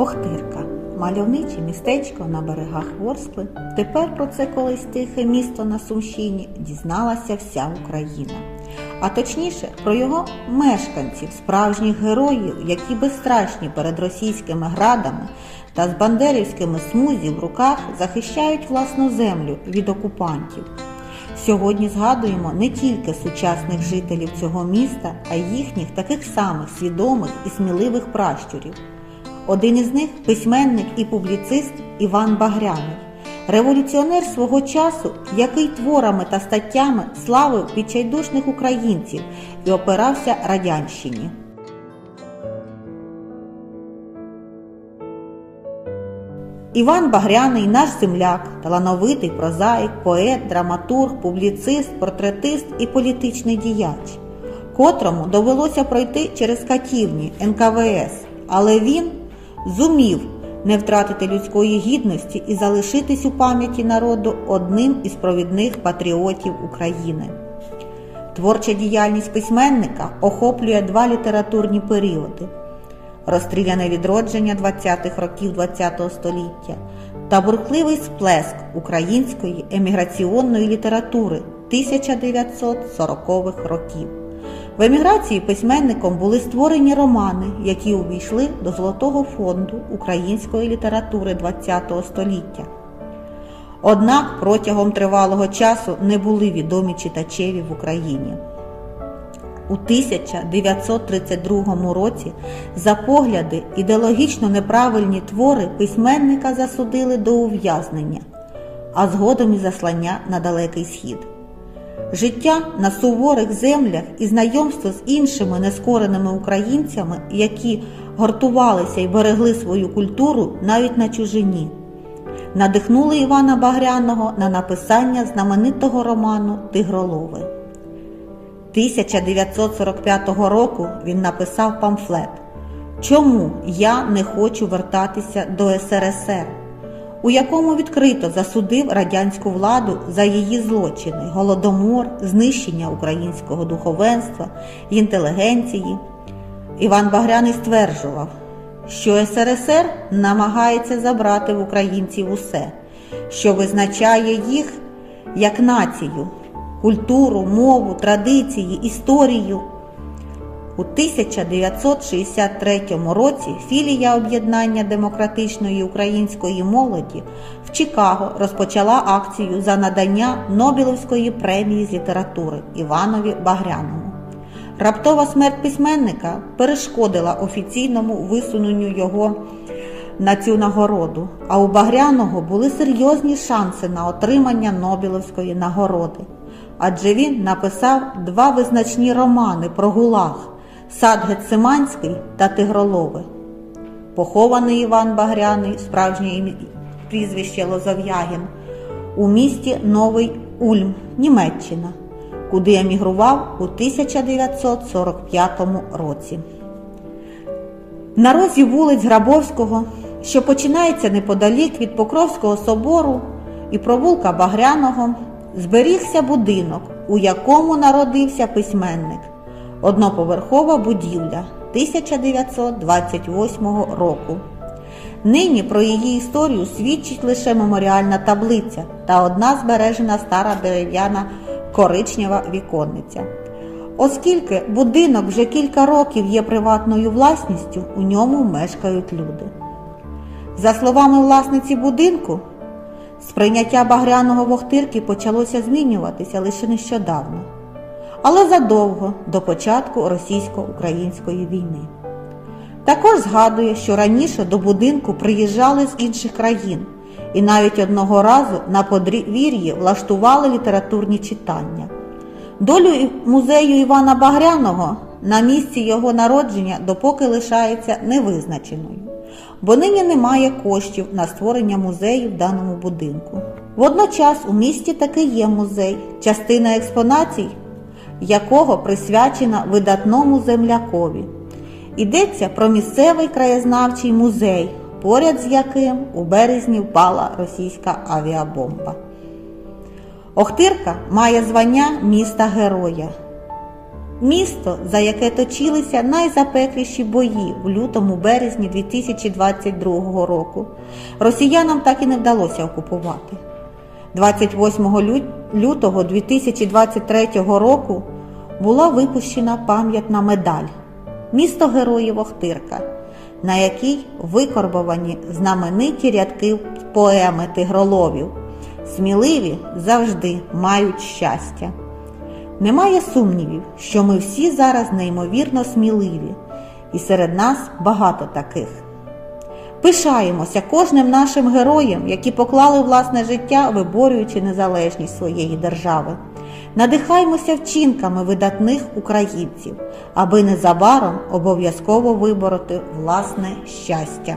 Охтирка мальовниче містечко на берегах Ворскли. Тепер про це колись тихе місто на Сумщині дізналася вся Україна. А точніше про його мешканців, справжніх героїв, які безстрашні перед російськими градами та з бандерівськими смузі в руках захищають власну землю від окупантів. Сьогодні згадуємо не тільки сучасних жителів цього міста, а й їхніх таких самих свідомих і сміливих пращурів. Один із них письменник і публіцист Іван Багряний, революціонер свого часу, який творами та статтями славив відчайдушних українців і опирався радянщині. Іван Багряний наш земляк, талановитий прозаїк, поет, драматург, публіцист, портретист і політичний діяч, котрому довелося пройти через катівні НКВС, але він зумів не втратити людської гідності і залишитись у пам'яті народу одним із провідних патріотів України. Творча діяльність письменника охоплює два літературні періоди розстріляне відродження 20-х років ХХ століття та бурхливий сплеск української еміграційної літератури 1940-х років. В еміграції письменником були створені романи, які увійшли до Золотого фонду української літератури ХХ століття. Однак протягом тривалого часу не були відомі читачеві в Україні. У 1932 році за погляди ідеологічно неправильні твори письменника засудили до ув'язнення, а згодом і заслання на далекий схід. Життя на суворих землях і знайомство з іншими нескореними українцями, які гортувалися і берегли свою культуру навіть на чужині, надихнули Івана Багряного на написання знаменитого роману Тигролови. 1945 року він написав памфлет Чому я не хочу вертатися до СРСР, у якому відкрито засудив радянську владу за її злочини, голодомор, знищення українського духовенства, інтелігенції. Іван Багряний стверджував, що СРСР намагається забрати в українців усе, що визначає їх як націю культуру, мову, традиції, історію. У 1963 році філія об'єднання демократичної української молоді в Чикаго розпочала акцію за надання Нобелівської премії з літератури Іванові Багряному. Раптова смерть письменника перешкодила офіційному висуненню його на цю нагороду, а у Багряного були серйозні шанси на отримання Нобелівської нагороди адже він написав два визначні романи про гулаг Сад Гециманський та Тигролови. Похований Іван Багряний, справжнє прізвище Лозов'ягін, у місті Новий Ульм, Німеччина, куди емігрував у 1945 році. На розі вулиць Грабовського, що починається неподалік від Покровського собору і провулка Багряного зберігся будинок, у якому народився письменник, одноповерхова будівля 1928 року. Нині про її історію свідчить лише меморіальна таблиця та одна збережена стара дерев'яна коричнева віконниця. Оскільки будинок вже кілька років є приватною власністю, у ньому мешкають люди. За словами власниці будинку, Сприйняття багряного вохтирки почалося змінюватися лише нещодавно, але задовго до початку російсько-української війни. Також згадує, що раніше до будинку приїжджали з інших країн і навіть одного разу на подвір'ї влаштували літературні читання. Долю музею Івана Багряного на місці його народження допоки лишається невизначеною бо нині немає коштів на створення музею в даному будинку. Водночас у місті таки є музей, частина експонацій, якого присвячена видатному землякові. Йдеться про місцевий краєзнавчий музей, поряд з яким у березні впала російська авіабомба. Охтирка має звання міста героя. Місто, за яке точилися найзапекліші бої в лютому березні 2022 року, росіянам так і не вдалося окупувати. 28 лютого 2023 року була випущена пам'ятна медаль Місто Героїв Охтирка, на якій викорбовані знамениті рядки поеми тигроловів. Сміливі завжди мають щастя. Немає сумнівів, що ми всі зараз неймовірно сміливі, і серед нас багато таких. Пишаємося кожним нашим героєм, які поклали власне життя, виборюючи незалежність своєї держави. Надихаймося вчинками видатних українців, аби незабаром обов'язково вибороти власне щастя.